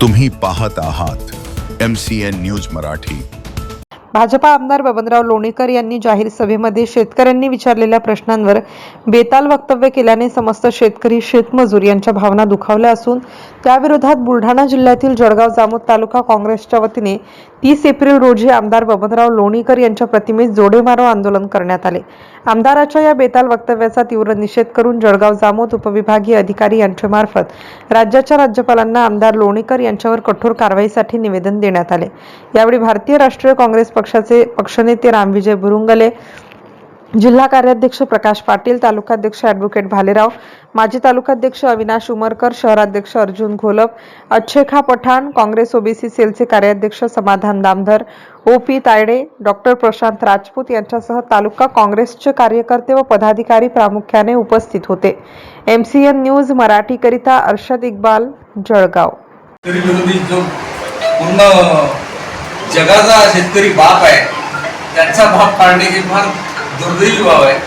तुम्ही पाहत आहात M C N news Marathi. BJP आमदार बबनराव लोणीकर यांनी जाहीर सभेमध्ये शेतकऱ्यांनी विचारलेल्या प्रश्नांवर बेताल वक्तव्य केल्याने समस्त शेतकरी शेतमजूर यांच्या भावना दुखावल्या असून त्याविरोधात बुलढाणा जिल्ह्यातील जळगाव जामोद तालुका काँग्रेसच्या वतीने तीस एप्रिल रोजी आमदार बबनराव लोणीकर यांच्या प्रतिमेस जोडे मारो आंदोलन करण्यात आले. आमदाराच्या या बेताल वक्तव्याचा तीव्र निषेध करून जळगाव जामोद उपविभागीय अधिकारी यांच्या मार्फत राज्याच्या राज्यपालांना आमदार लोणीकर यांच्यावर कठोर कारवाईसाठी निवेदन देण्यात आले. यावेळी भारतीय राष्ट्रीय काँग्रेस पक्षाचे पक्षनेते रामविजय बुरुंगले जिल्हा कार्याध्यक्ष प्रकाश पाटील तालुकाध्यक्ष ॲडव्होकेट भालेराव माजी तालुकाध्यक्ष अविनाश उमरकर शहराध्यक्ष अर्जुन घोलप अच्छेखा पठाण काँग्रेस ओबीसी सेलचे कार्याध्यक्ष Samadhan Damdhar O P Tayde doctor Prashant Rajput यांच्यासह तालुका काँग्रेसचे कार्यकर्ते व पदाधिकारी प्रामुख्याने उपस्थित होते. एम सी एन न्यूज मराठीकरिता अर्षद इक्बाल जळगाव. जगाचा शेतकरी बाप आहे त्यांचा बाप फार दुर्दैवी बाब आहे.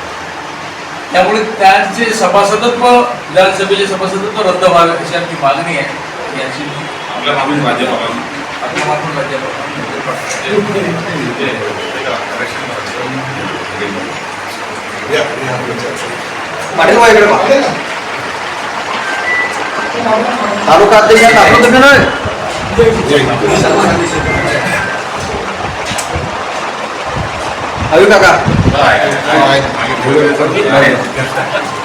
त्यामुळे त्यांचे सभासदत्व विधानसभेचे सभासदत्व रद्द व्हावे अशी आमची मागणी आहे. याची आपल्या मागून राज्यपालांनी आपल्या मागून तालुका अध्यक्ष はい。